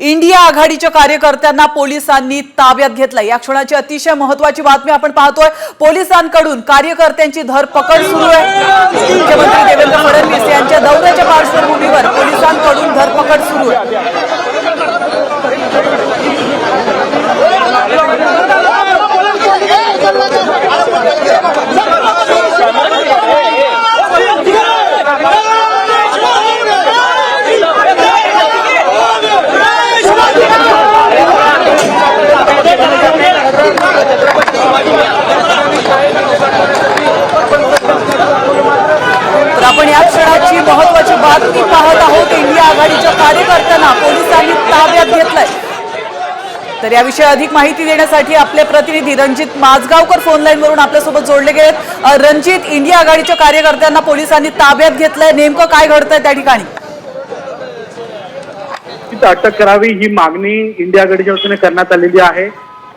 India आघाडीच्या कार्यकर्त्यांना पोलिसांनी ताब्यात घेतलं या क्षणाची अतिशय महत्वाची बातमी आपण पाहतोय. पोलिसांकडून कार्यकर्त्यांची धरपकड सुरू आहे. मुख्यमंत्री देवेंद्र फडणवीस यांच्या दौऱ्याच्या पार्श्वभूमीवर पोलिसांकडून धरपकड सुरू आहे. तर आपण या क्षणाची महत्वाची बातमी पाहत आहोत. इंडिया आघाडीच्या कार्यकर्त्यांना पोलिसांनी ताब्यात घेतलाय. तर याविषयी अधिक माहिती देण्यासाठी आपले प्रतिनिधी रणजित माजगावकर फोन लाईन वरून आपल्यासोबत जोडले गेलेत. रणजित इंडिया आघाडीच्या कार्यकर्त्यांना पोलिसांनी ताब्यात घेतलंय. नेमकं काय घडतंय त्या ठिकाणी? अटक करावी ही मागणी इंडिया आघाडीच्या वतीने करण्यात आलेली आहे.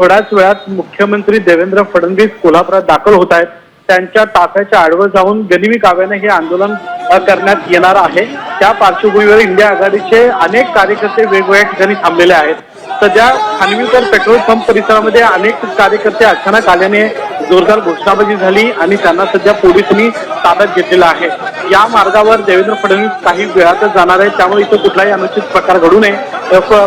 थोड्याच वेळात मुख्यमंत्री देवेंद्र फडणवीस कोल्हापुरात दाखल होत आहेत. त्यांच्या ताफ्याच्या आडवं जाऊन गनिमी काव्याने हे आंदोलन करण्यात येणार आहे. त्या पार्श्वभूमीवर इंडिया आघाडीचे अनेक कार्यकर्ते वेगवेगळ्या ठिकाणी थांबलेले आहेत. सध्या खानविलकर पेट्रोल पंप परिसरामध्ये अनेक कार्यकर्ते अचानक आल्याने जोरदार घोषणाबाजी झाली आणि त्यांना सध्या पोलिसांनी ताब्यात घेतलेलं आहे. या मार्गावर देवेंद्र फडणवीस काही वेळातच जाणार आहेत. त्यामुळे इथं कुठलाही अनुचित प्रकार घडू नये.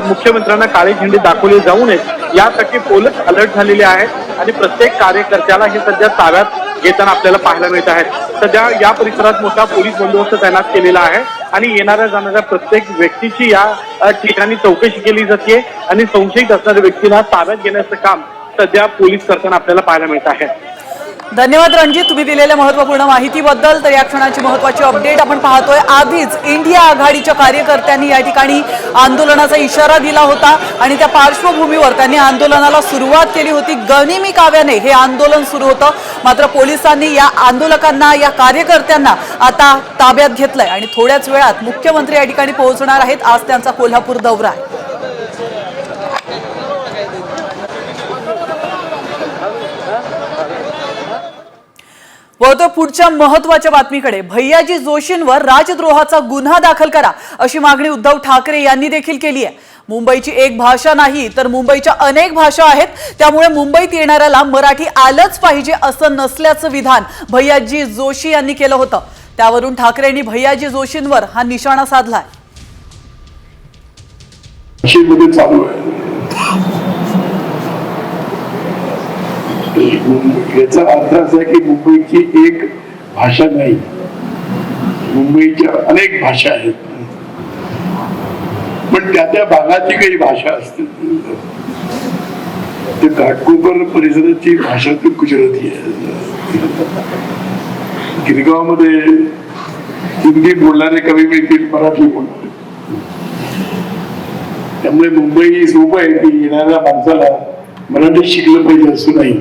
मुख्यमंत्र्यांना काळे झेंडे दाखवली जाऊ नये यासाठी पोलीस अलर्ट झालेले आहेत आणि प्रत्येक कार्यकर्त्याला हे सध्या ताब्यात घेताना आपल्याला पाहायला मिळत आहे सध्या या परिसरात मोठा पोलीस बंदोबस्त तैनात केलेला आहे आणि येणाऱ्या जाणाऱ्या प्रत्येक व्यक्तीची या ठिकाणी चौकशी केली जाते आणि संशयित असणाऱ्या व्यक्तीला ताब्यात घेण्याचं काम सध्या पोलीस करताना आपल्याला पाहायला मिळत आहे. धन्यवाद रणजित तुम्ही दिलेल्या महत्त्वपूर्ण माहितीबद्दल. तर या क्षणाची महत्वाची अपडेट आपण पाहतोय. आधीच इंडिया आघाडीच्या कार्यकर्त्यांनी या ठिकाणी आंदोलनाचा इशारा दिला होता आणि त्या पार्श्वभूमीवर त्यांनी आंदोलनाला सुरुवात केली होती. गनिमी काव्याने हे आंदोलन सुरू होतं. मात्र पोलिसांनी या आंदोलकांना या कार्यकर्त्यांना आता ताब्यात घेतलंय आणि थोड्याच वेळात मुख्यमंत्री या ठिकाणी पोहोचणार आहेत. आज त्यांचा कोल्हापूर दौरा आहे. वळतो पुढच्या महत्त्वाच्या बातमीकडे. भैयाजी जोशींवर राजद्रोहाचा गुन्हा दाखल करा अशी मागणी उद्धव ठाकरे यांनी देखील केली आहे. मुंबईची एक भाषा नाही तर मुंबईच्या अनेक भाषा आहेत. त्यामुळे मुंबईत येणाऱ्याला मराठी आलंच पाहिजे असं नसल्याचं विधान भैयाजी जोशी यांनी केलं होतं. त्यावरून ठाकरेंनी भैयाजी जोशींवर हा निशाणा साधलाय. याचा अर्थ असा आहे की मुंबईची एक भाषा नाही. मुंबईच्या अनेक भाषा आहेत. पण त्या त्या भागाची काही भाषा असते ते घाटकोपर परिसराची भाषा ती गुजराती आहे. गिरगावमध्ये हिंदी बोलणारे कवी मिळतील मराठी बोलणारे त्यामुळे मुंबई सोपं आहे की येणाऱ्या माणसाला मराठी शिकलं पाहिजे असं नाही.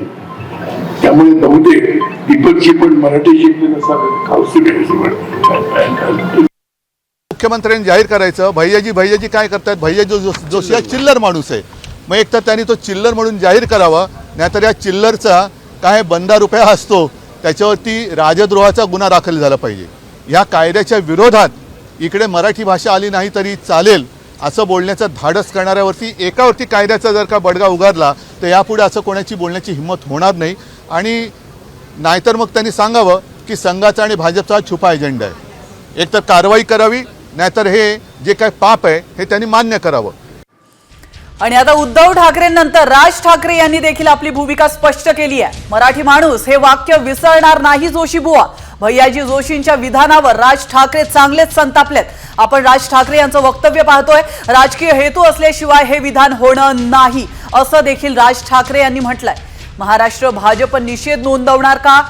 त्यामुळे बहुतेक दीपकजी पण मराठी शिकले नसावे मुख्यमंत्र्यांनी जाहीर करायचं भैयाजी भैयाजी काय करतात? भैयाजी जो जोशी हा चिल्लर माणूस आहे. मग एक तर त्यांनी तो चिल्लर म्हणून जाहीर करावा नाहीतर या चिल्लरचा काय बंदा रुपया असतो त्याच्यावरती राजद्रोहाचा गुन्हा दाखल झाला पाहिजे. ह्या कायद्याच्या विरोधात इकडे मराठी भाषा आली नाही तरी चालेल असं बोलण्याचं धाडस करणाऱ्यावरती एकावरती कायद्याचा जर का बडगा उगारला तर यापुढे असं कोणाची बोलण्याची हिंमत होणार नाही. आणि नाहीतर मग त्यांनी सांगावं की संघाचा आणि भाजपचा छुपा एजेंडा आहे. एक तर कारवाई करावी नाहीतर हे जे काय पाप आहे हे त्यांनी मान्य करावं. आणि आता उद्धव ठाकरेंनंतर राज ठाकरे यांनी देखील आपली भूमिका स्पष्ट केली आहे. मराठी माणूस हे वाक्य विसरणार नाही जोशी बुवा. भैयाजी जोशींच्या विधानावर राज ठाकरे चांगलेच संतापलेत. आपण राज ठाकरे यांचं वक्तव्य पाहतोय. राजकीय हेतू असल्याशिवाय हे विधान होणं नाही असं देखील राज ठाकरे यांनी म्हटलंय. महाराष्ट्र भाजप निषेध नोंदवणार का?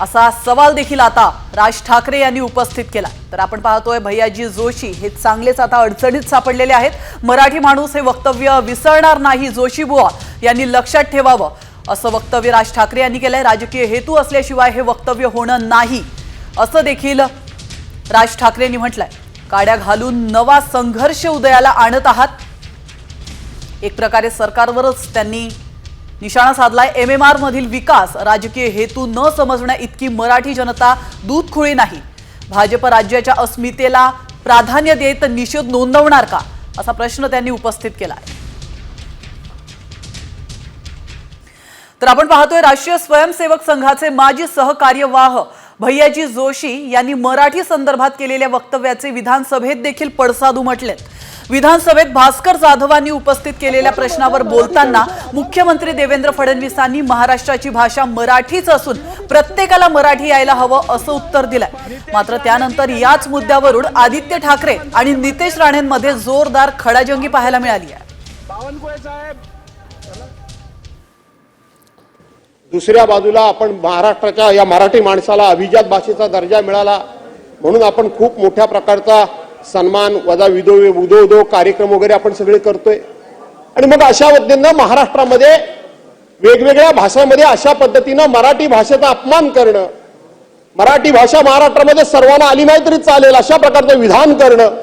असा सवाल देखील आता राज ठाकरे यांनी उपस्थित केला. तर आपण पाहतोय भैयाजी जोशी हे चांगलेच आता अडचणीत सापडलेले आहेत. मराठी माणूस हे वक्तव्य विसरणार नाही जोशी बुवा यांनी लक्षात ठेवावं असं वक्तव्य राज ठाकरे यांनी केलंय. राजकीय हेतू असल्याशिवाय हे वक्तव्य होणं नाही असं देखील राज ठाकरेंनी म्हटलंय. काड्या घालून नवा संघर्ष उदयाला आणत आहात. एक प्रकारे सरकारवरच त्यांनी निशाणा साधलाय. एम एम आर मधील विकास राजकीय हेतू न समजण्या इतकी मराठी जनता दूधखुळी नाही. भाजप राज्याच्या अस्मितेला प्राधान्य देत निषेध नोंदवणार का? असा प्रश्न त्यांनी उपस्थित केला आहे तर आपण पाहतोय राष्ट्रीय स्वयंसेवक संघाचे माजी सहकार्यवाह भैयाजी जोशी यांनी मराठी संदर्भात केलेल्या वक्तव्याचे विधानसभेत देखील पडसाद उमटलेत. विधानसभेत भास्कर जाधवांनी उपस्थित केलेल्या प्रश्नावर बोलताना मुख्यमंत्री देवेंद्र फडणवीसांनी महाराष्ट्राची भाषा मराठीच असून प्रत्येकाला मराठी यायला हवं असं उत्तर दिलंय. मात्र त्यानंतर याच मुद्द्यावरून आदित्य ठाकरे आणि नितेश राणेंमध्ये जोरदार खडाजंगी पाहायला मिळाली आहे. दुसऱ्या बाजूला आपण महाराष्ट्राच्या या मराठी माणसाला अभिजात भाषेचा दर्जा मिळाला म्हणून आपण खूप मोठ्या प्रकारचा सन्मान वजा विदो उदो उदो कार्यक्रम वगैरे आपण सगळे करतोय. आणि मग अशा पद्धतीनं महाराष्ट्रामध्ये वेगवेगळ्या भाषांमध्ये अशा पद्धतीनं मराठी भाषेचा अपमान करणं मराठी भाषा महाराष्ट्रामध्ये सर्वांना आली नाही तरी चालेल अशा प्रकारचं विधान करणं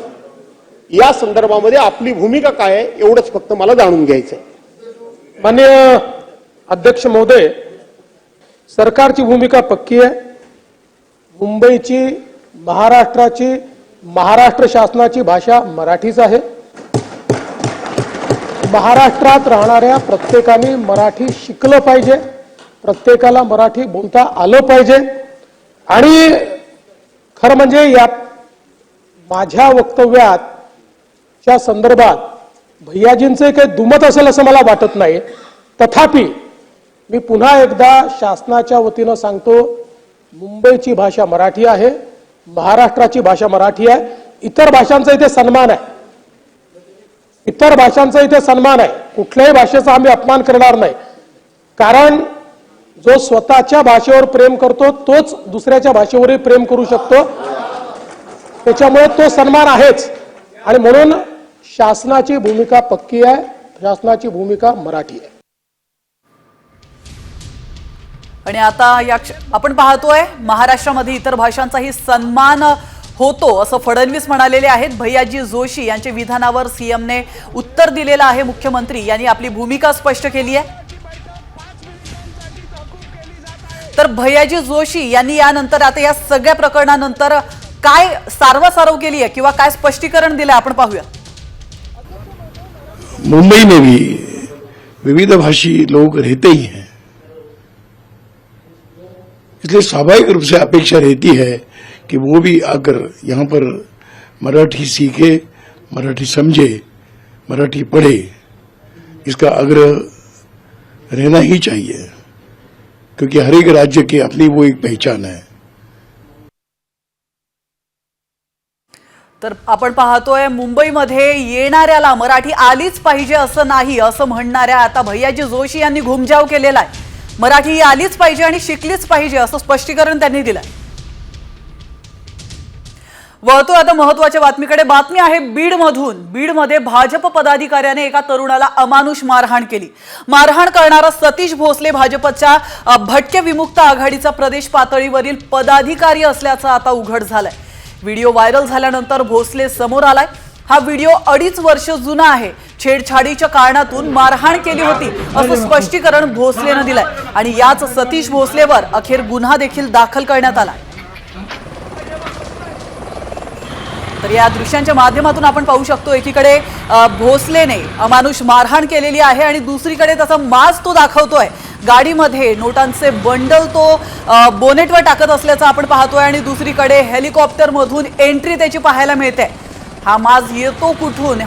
या संदर्भामध्ये आपली भूमिका काय आहे एवढंच फक्त मला जाणून घ्यायचं आहे माननीय अध्यक्ष महोदय सरकारची भूमिका पक्की आहे. मुंबईची महाराष्ट्राची महाराष्ट्र शासनाची भाषा मराठीच आहे. महाराष्ट्रात राहणाऱ्या प्रत्येकाने मराठी शिकलं पाहिजे. प्रत्येकाला मराठी बोलता आलं पाहिजे. आणि खरं म्हणजे या माझ्या वक्तव्यात च्या संदर्भात भैयाजींचे काही दुमत असेल असं मला वाटत नाही. तथापि मी पुन्हा एकदा शासनाच्या वतीनं सांगतो मुंबईची भाषा मराठी आहे. महाराष्ट्राची भाषा मराठी आहे. इतर भाषांचा इथे सन्मान आहे. इतर भाषांचा इथे सन्मान आहे. कुठल्याही भाषेचा आम्ही अपमान करणार नाही. कारण जो स्वतःच्या भाषेवर प्रेम करतो तोच दुसऱ्याच्या भाषेवरही प्रेम करू शकतो. त्याच्यामुळे तो सन्मान आहेच. आणि म्हणून शासनाची भूमिका पक्की आहे शासनाची भूमिका मराठी आहे. आणि आता या आपण पाहतोय महाराष्ट्रामध्ये इतर भाषांचाही सन्मान होतो असं फडणवीस म्हणालेले आहेत. भैयाजी जोशी यांच्या विधानावर सीएमने उत्तर दिलेलं आहे. मुख्यमंत्री यांनी आपली भूमिका स्पष्ट केली आहे. तर भैयाजी जोशी यांनी यानंतर आता या सगळ्या प्रकरणानंतर काय सारवासारव केली आहे किंवा काय स्पष्टीकरण दिलं आपण पाहूया. मुंबई में भी विविध भाषी लोग रहते ही हैं. इसलिए स्वाभाविक रूप से अपेक्षा रहती है कि वो भी आकर यहाँ पर मराठी सीखे मराठी समझे मराठी पढ़े इसका आग्रह रहना ही चाहिए क्योंकि हर एक राज्य की अपनी वो एक पहचान है। तर आपण पाहतोय मुंबईमध्ये येणाऱ्याला मराठी आलीच पाहिजे असं नाही असं म्हणणाऱ्या आता भैयाजी जोशी यांनी घुमजाव केलेला आहे. मराठी ही आलीच पाहिजे आणि शिकलीच पाहिजे असं स्पष्टीकरण त्यांनी दिलंय. वळतो आता महत्त्वाच्या बातमीकडे. बातमी आहे बीडमधून. बीडमध्ये भाजप पदाधिकाऱ्याने एका तरुणाला अमानुष मारहाण केली. मारहाण करणारा सतीश भोसले भाजपच्या भटके विमुक्त आघाडीचा प्रदेश पातळीवरील पदाधिकारी असल्याचं आता उघड झालंय. व्हिडिओ व्हायरल झाल्यानंतर भोसले समोर आलाय. हा व्हिडिओ अडीच वर्ष जुना आहे. छेडछाडीच्या कारणातून मारहाण केली होती असं स्पष्टीकरण भोसलेनं दिलंय. आणि याच सतीश भोसलेवर अखेर गुन्हा देखील दाखल करण्यात आला. तर या दृश्यांच्या माध्यमातून आपण पाहू शकतो एकीकडे भोसलेने अमानुष मारहाण केलेली आहे आणि दुसरीकडे त्याचा माज तो दाखवतोय. गाडीमध्ये नोटांचे बंडल तो बोनेटवर टाकत असल्याचं आपण पाहतोय आणि दुसरीकडे हेलिकॉप्टरमधून एंट्री त्याची पाहायला मिळते. हा माज येतो कुठून?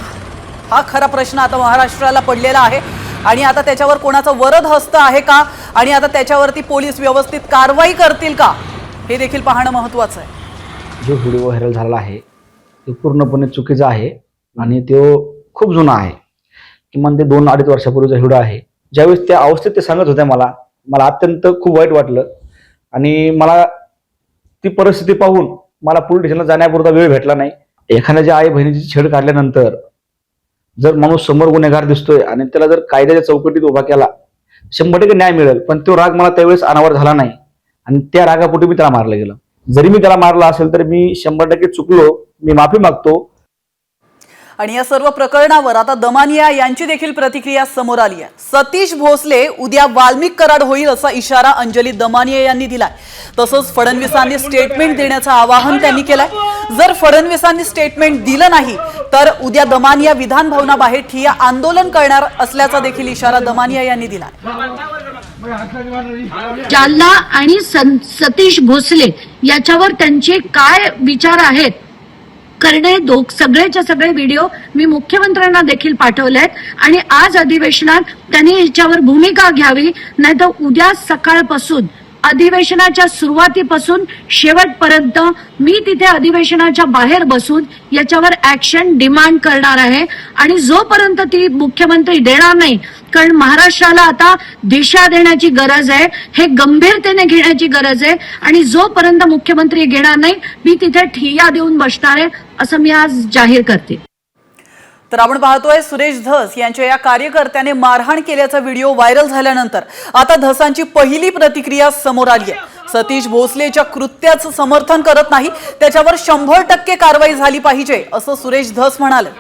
हा खरा प्रश्न आता महाराष्ट्राला पडलेला आहे. आणि आता त्याच्यावर कोणाचा वरद हस्त आहे का? आणि आता त्याच्यावरती पोलीस व्यवस्थित कारवाई करतील का? हे देखील पाहणं महत्वाचं आहे. जो व्हिडिओ व्हायरल झाला आहे तो पूर्णपणे चुकीचा आहे आणि तो खूप जुना आहे. किमान ते दोन अडीच वर्षापूर्वीचा व्हिडिओ आहे. ज्यावेळेस त्या अवस्थेत ते सांगत होत्या मला मला अत्यंत खूप वाईट वाटलं. आणि मला ती परिस्थिती पाहून मला पोलीस स्टेशनला जाण्यापुरता वेळ भेटला नाही. एखाद्याच्या आई बहिणीची छेड काढल्यानंतर जर माणूस समोर गुन्हेगार दिसतोय आणि त्याला जर कायद्याच्या चौकटीत उभा केला शंभर टक्के न्याय मिळेल पण तो राग मला त्यावेळेस अनावर झाला नाही. आणि त्या रागापोटी मी त्याला मारलं गेलं. जरी मी त्याला मारला असेल तर मी शंभर टक्के चुकलो मी माफी मागतो आणि या सर्व प्रकरणावर आता दमानिया यांची देखील प्रतिक्रिया समोर आली आहे. सतीश भोसले उद्या वाल्मिक कराड होईल असा इशारा अंजली दमानिया यांनी दिलाय. तसंच फडणवीसांनी स्टेटमेंट देण्याचं आवाहन त्यांनी केलंय. जर फडणवीसांनी स्टेटमेंट दिलं नाही तर उद्या दमानिया विधान भवनाबाहेर ठिया आंदोलन करणार असल्याचा देखील इशारा दमानिया यांनी दिला जालना आणि सं- सतीश भोसले याच्यावर त्यांचे काय विचार आहेत? करणे दोघ सगळेच्या सगळे व्हिडिओ मी मुख्यमंत्र्यांना देखील पाठवले आहेत आणि आज अधिवेशनात त्यांनी याच्यावर भूमिका घ्यावी नाहीतर उद्या सकाळपासून अधिवेशनाच्या सुरुवातीपासून शेवटपर्यंत मी तिथे अधिवेशनाच्या बाहेर बसून याच्यावर ऍक्शन डिमांड करणार आहे. आणि जोपर्यंत ती मुख्यमंत्री देणार नाही कारण महाराष्ट्राला आता दिशा देण्याची गरज आहे हे गंभीरतेने घेण्याची गरज आहे आणि जोपर्यंत मुख्यमंत्री घेणार नाही मी तिथे ठिय्या देऊन बसणार आहे असं मी आज जाहीर करते. तर आपण पाहतोय सुरेश धस यांच्या या कार्यकर्त्याने मारहाण केल्याचा व्हिडिओ व्हायरल झाल्यानंतर आता धसांची पहिली प्रतिक्रिया समोर आली आहे. सतीश भोसलेच्या कृत्याचं समर्थन करत नाही. त्याच्यावर शंभर टक्के कारवाई झाली पाहिजे असं सुरेश धस म्हणाले.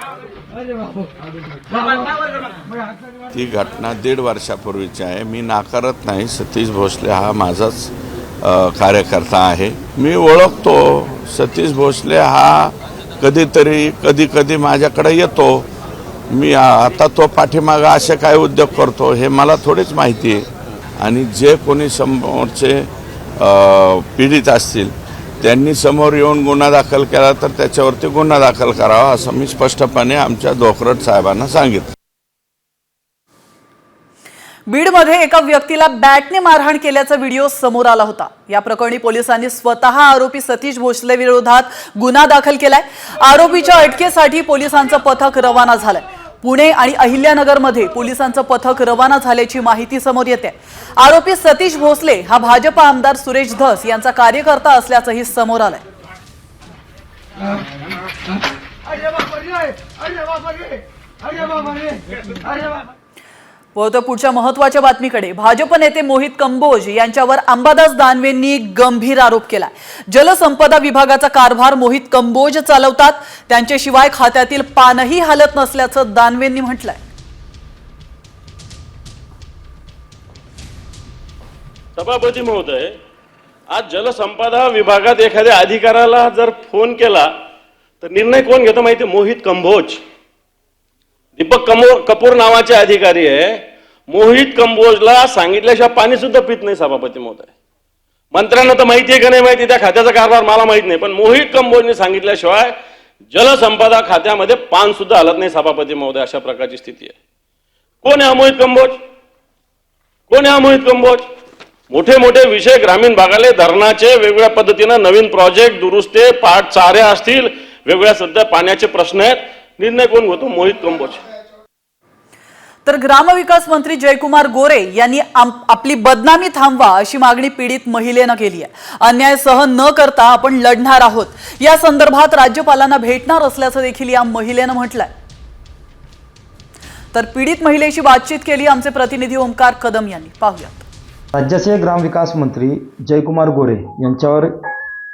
ती घटना दीड वर्षापूर्वीची आहे. मी नाकारत नाही. सतीश भोसले हा माझाच कार्यकर्ता आहे. मी ओळखतो. सतीश भोसले हा कधीतरी कधी कधी माझ्याकडे येतो. मी आता तो पाठीमागा असे काय उद्योग करतो हे मला थोडीच माहिती आहे. आणि जे कोणी समोरचे पीडित असतील त्यांनी समोर येऊन गुन्हा दाखल केला तर त्याच्यावरती गुन्हा दाखल करावा असं मी स्पष्टपणे आमच्या धोकरट साहेबांना सांगितलं. बीडमध्ये एका व्यक्तीला बॅटने मारहाण केल्याचा व्हिडिओ समोर आला होता. या प्रकरणी पोलिसांनी स्वतः आरोपी सतीश भोसले विरोधात गुन्हा दाखल केलाय. आरोपीच्या अटकेसाठी पोलिसांचं पथक रवाना झालंय. पुणे आणि अहिल्यानगरमध्ये पोलिसांचं पथक रवाना झाल्याची माहिती समोर येते. आरोपी सतीश भोसले हा भाजप आमदार सुरेश धस यांचा कार्यकर्ता असल्याचंही समोर आलंय. वळतो पुढच्या महत्त्वाच्या बातमीकडे भाजप नेते मोहित कंबोज यांच्यावर अंबादास दानवेंनी गंभीर आरोप केला जलसंपदा विभागाचा कारभार मोहित कंबोज चालवतात. त्यांच्याशिवाय खात्यातील पानही हालत नसल्याचं दानवेंनी म्हटलंय. सभापती महोदय आज जलसंपदा विभागात एखाद्या अधिकाऱ्याला जर फोन केला तर निर्णय कोण घेतो माहिती मोहित कंबोज. दीपक कमोर कपूर नावाचे अधिकारी आहे. मोहित कंबोजला सांगितल्याशिवाय पाणी सुद्धा पित नाही सभापती महोदय. मंत्र्यांना तर माहिती आहे का नाही माहिती? त्या खात्याचा कारभार मला माहीत नाही. पण मोहित कंबोजने सांगितल्याशिवाय जलसंपदा खात्यामध्ये पान सुद्धा हलत नाही सभापती महोदय अशा प्रकारची स्थिती आहे. कोण आहे मोहित कंबोज? कोण आहे मोहित कंबोज? मोठे मोठे विषय ग्रामीण भागाले धरणाचे वेगवेगळ्या पद्धतीनं नवीन प्रोजेक्ट दुरुस्ते पाठ चाऱ्या असतील वेगवेगळ्या सध्या पाण्याचे प्रश्न आहेत. निर्णय कोण घेतो? मोहित कंबोज तर ग्रामविकास मंत्री जयकुमार गोरे यांनी आपली बदनामी थांबवा अशी मागणी पीडित महिलेनं केली आहे. अन्याय सहन न करता आपण लढणार आहोत. या संदर्भात राज्यपालांना भेटणार असल्याचं देखील या महिलेनं म्हटलंय. तर पीडित महिलेशी बातचीत केली आमचे प्रतिनिधी ओमकार कदम यांनी. पाहूयात. राज्याचे ग्रामविकास मंत्री जयकुमार गोरे यांच्यावर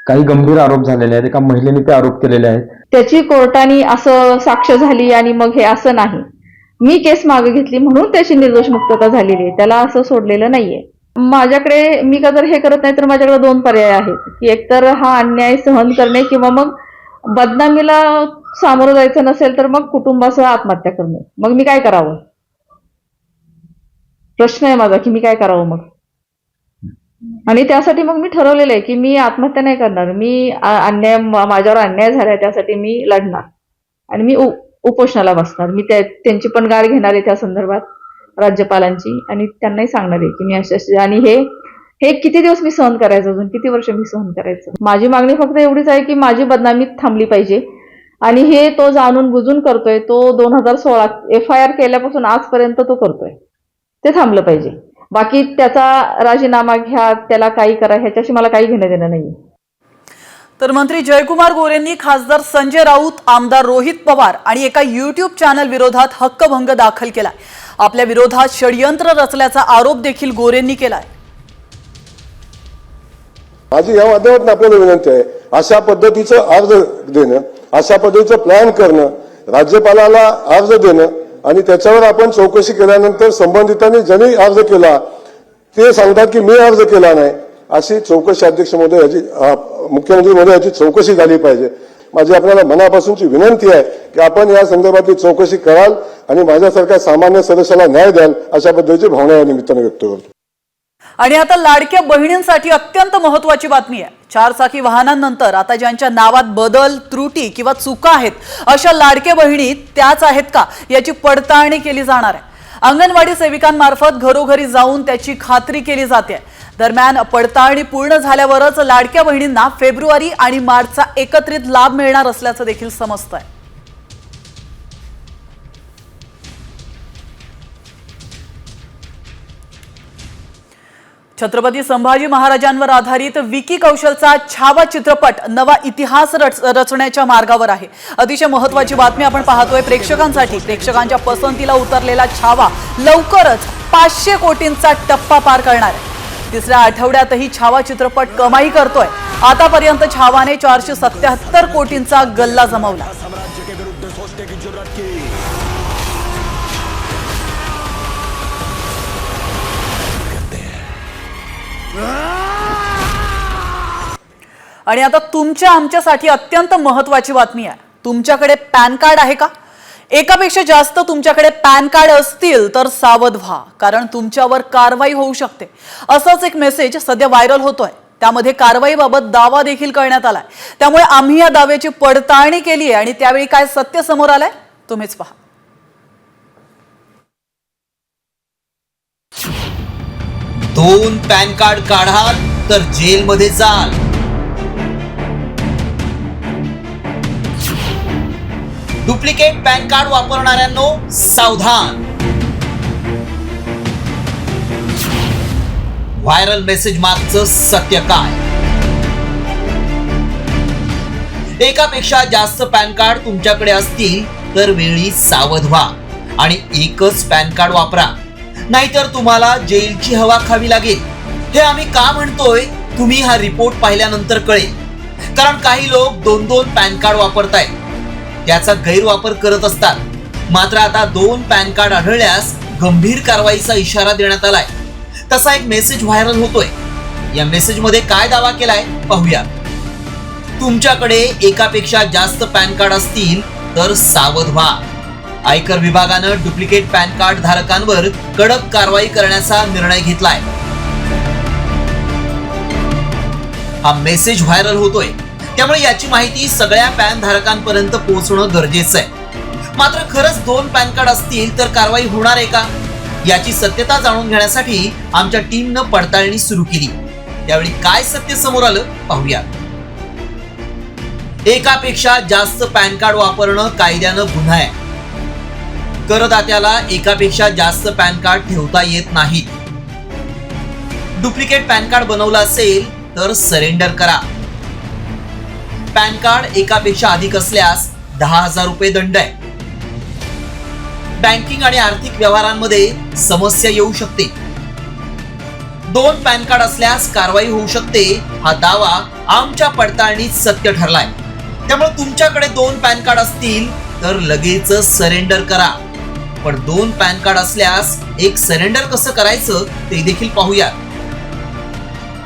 काही गंभीर आरोप झालेले आहेत एका महिलेने ते आरोप केलेले आहेत. त्याची कोर्टाने असं साक्ष झाली आणि मग हे असं नाही. मी केस मागे घेतली म्हणून त्याची निर्दोष मुक्तता झालेली आहे. त्याला असं सोडलेलं नाहीये. माझ्याकडे मी का जर हे करत नाही तर माझ्याकडे दोन पर्याय आहेत. की एकतर हा अन्याय सहन करणे किंवा मग बदनामीला सामोरं जायचं नसेल तर मग कुटुंबासह आत्महत्या करणे. मग मी काय करावं? प्रश्न आहे माझा की मी काय करावं मग? आणि त्यासाठी मग मी ठरवलेलं आहे की मी आत्महत्या नाही करणार. मी अन्याय माझ्यावर अन्याय झालाय त्यासाठी मी लढणार. आणि मी उपोषणाला बसणार. मी त्यांची पण गार घेणार आहे त्या संदर्भात राज्यपालांची. आणि त्यांनाही सांगणार आहे की मी असे असे आणि हे हे किती दिवस मी सहन करायचं अजून? किती वर्ष मी सहन करायचं? माझी मागणी फक्त एवढीच आहे की माझी बदनामी थांबली पाहिजे. आणि हे तो जाणून बुजून करतोय तो दोन हजार सोळा एफ आय आर केल्यापासून आजपर्यंत तो करतोय. ते थांबलं पाहिजे. बाकी त्याचा राजीनामा घ्या त्याला काही करा ह्याच्याशी मला काही घेणं देणं नाही तर मंत्री जयकुमार गोरेंनी खासदार संजय राऊत आमदार रोहित पवार आणि एका युट्यूब चॅनल विरोधात हक्कभंग दाखल केलाय. आपल्या विरोधात षडयंत्र रचल्याचा आरोप देखील गोरेंनी केलाय. माझी या माध्यमातून आपल्याला विनंती आहे अशा पद्धतीचं अर्ज देणं अशा पद्धतीचं प्लॅन करणं राज्यपालाला अर्ज देणं आणि त्याच्यावर आपण चौकशी केल्यानंतर संबंधितांनी ज्यांनी अर्ज केला ते सांगतात की मी अर्ज केला नाही. अशी चौकशी अध्यक्ष महोदय याची मुख्यमंत्री महोदय याची चौकशी झाली पाहिजे. माझी आपल्याला मनापासूनची विनंती आहे की आपण या संदर्भातली चौकशी कराल आणि माझ्यासारख्या सामान्य सदस्याला न्याय द्याल अशा पद्धतीची भावना या निमित्तानं व्यक्त करतो. आणि आता लाडक्या बहिणींसाठी अत्यंत महत्वाची बातमी आहे. चार चाकी वाहनांनंतर आता ज्यांच्या नावात बदल त्रुटी किंवा चुका आहेत अशा लाडक्या बहिणी त्याच आहेत का? याची पडताळणी केली जाणार आहे. अंगणवाडी सेविकांमार्फत घरोघरी जाऊन त्याची खात्री केली जाते. दरम्यान पडताळणी पूर्ण झाल्यावरच लाडक्या बहिणींना फेब्रुवारी आणि मार्चचा एकत्रित लाभ मिळणार असल्याचं देखील समजतं आहे छत्रपती संभाजी महाराजांवर आधारित विकी कौशलचा छावा चित्रपट नवा इतिहास रच- रचण्याच्या मार्गावर आहे. अतिशय महत्वाची बातमी आपण पाहतोय प्रेक्षकांसाठी. प्रेक्षकांच्या पसंतीला उतरलेला छावा लवकरच पाचशे कोटींचा टप्पा पार करणार आहे. तिसऱ्या आठवड्यातही छावा चित्रपट कमाई करतोय. आतापर्यंत छावाने चारशे सत्याहत्तर कोटींचा गल्ला जमवला. आणि आता तुमच्या आमच्यासाठी अत्यंत महत्वाची बातमी आहे. तुमच्याकडे पॅन कार्ड आहे का? एकापेक्षा जास्त तुमच्याकडे पॅन कार्ड असतील तर सावध व्हा कारण तुमच्यावर कारवाई होऊ शकते. असाच एक मेसेज सध्या व्हायरल होतोय. त्यामध्ये कारवाईबाबत दावा देखील करण्यात आलाय. त्यामुळे आम्ही या दाव्याची पडताळणी केली आहे आणि त्यावेळी काय सत्य समोर आलंय तुम्हीच पहा. दोन पॅन कार्ड काढाल तर जेलमध्ये जाल. डुप्लिकेट पॅन कार्ड वापरणाऱ्यांनो सावधान. व्हायरल मेसेज मागचं सत्य काय? एकापेक्षा जास्त पॅन कार्ड तुमच्याकडे असतील तर वेळी सावध व्हा आणि एकच पॅन कार्ड वापरा. नाहीतर तुम्हाला जेलची हवा खावी लागेल. हे आम्ही का म्हणतोय? तुम्ही हा रिपोर्ट पाहिल्यानंतर कळेल. कारण काही लोक दोन दोन पॅन कार्ड वापरतायत. त्याचा गैरवापर करत असतात. मात्र आता दोन पॅन कार्ड आढळल्यास गंभीर कारवाईचा इशारा देण्यात आलाय. तसा एक मेसेज व्हायरल होतोय. या मेसेजमध्ये काय दावा केलाय? पाहूया. तुमच्याकडे एकापेक्षा जास्त पॅन कार्ड असतील तर सावध व्हा. आयकर विभागानं डुप्लिकेट पॅन कार्ड धारकांवर कडक कारवाई करण्याचा निर्णय घेतलाय. हा मेसेज व्हायरल होतोय. त्यामुळे याची माहिती सगळ्या पॅन धारकांपर्यंत पोहोचणं गरजेचं आहे. मात्र खरंच दोन पॅन कार्ड असतील तर कारवाई होणार आहे का? याची सत्यता जाणून घेण्यासाठी आमच्या टीमनं पडताळणी सुरू केली. त्यावेळी काय सत्य समोर आलं पाहूया. एकापेक्षा जास्त पॅन कार्ड वापरणं कायद्यानं गुन्हा आहे. करदात्याला एकापेक्षा जास्त पॅन कार्ड ठेवता येत नाही डुप्लिकेट पॅन कार्ड बनवलं असेल तर सरेंडर करा. पॅन कार्ड एकापेक्षा अधिक असल्यास दहा हजार रुपये दंड आहे. बँकिंग आणि आर्थिक व्यवहारांमध्ये समस्या येऊ शकते. दोन पॅन कार्ड असल्यास कारवाई होऊ शकते हा दावा आमच्या पडताळणीत सत्य ठरलाय. त्यामुळे तुमच्याकडे दोन पॅन कार्ड असतील तर लगेच सरेंडर करा. पण दोन पॅन कार्ड असल्यास एक सरेंडर कसं करायचं ते देखील पाहूया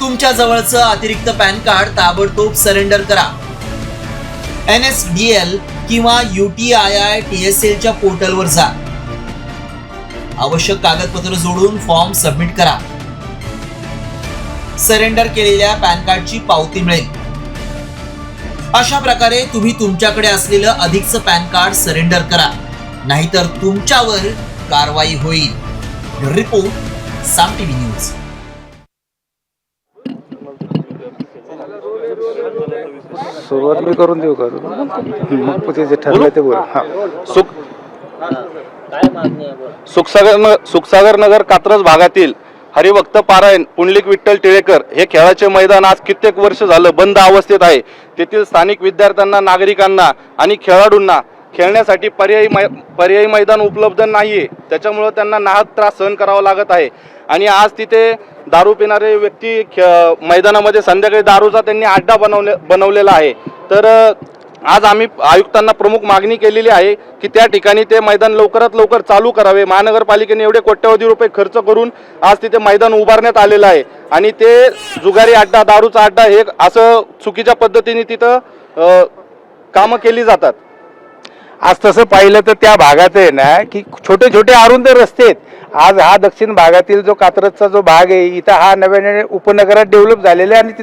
तुमच्या जवळचं अतिरिक्त पॅन कार्ड ताबडतोब सरेंडर करा. एन एस डी एल किंवा U T I I T S एलच्या पोर्टलवर जा. आवश्यक कागदपत्र जोडून फॉर्म सबमिट करा. सरेंडर केलेल्या पॅन कार्डची पावती मिळेल. अशा प्रकारे तुम्ही तुमच्याकडे असलेलं अधिकचं पॅन कार्ड सरेंडर करा. नाहीतर तुमच्यावर कारवाई होईल. Report Saam TV news. सुरुवात मी करून देऊ का? मग जे ठरलं ते बोल. हा. सुख सुखसागर न- सुखसागर नगर कात्रज भागातील हरिभक्त पारायण पुंडलिक विठ्ठल टिळेकर हे खेळाचे मैदान आज कित्येक वर्ष झालं बंद अवस्थेत आहे. तेथील स्थानिक विद्यार्थ्यांना नागरिकांना आणि खेळाडूंना खेळण्यासाठी पर्यायी मै पर्यायी मैदान उपलब्ध नाही आहे त्याच्यामुळं त्यांना नाहक त्रास सहन करावा लागत आहे. आणि आज तिथे दारू पिणारे व्यक्ती खे मैदानामध्ये संध्याकाळी दारूचा त्यांनी अड्डा बनवले बनवलेला आहे. तर आज आम्ही आयुक्तांना प्रमुख मागणी केलेली आहे की त्या ठिकाणी ते मैदान लवकरात लवकर चालू करावे. महानगरपालिकेने एवढे कोट्यवधी रुपये खर्च करून आज तिथे मैदान उभारण्यात आलेलं आहे. आणि ते जुगारी अड्डा दारूचा अड्डा हे असं चुकीच्या पद्धतीने तिथं कामं केली जातात. आज तसं पाहिलं तर त्या भागात आहे ना की छोटे छोटे अरुंद रस्ते आहेत. आज हा दक्षिण भागातील जो कात्रजचा जो भाग आहे इथं हा नव्याने उपनगरात डेव्हलप झालेला आहे आणि तिथं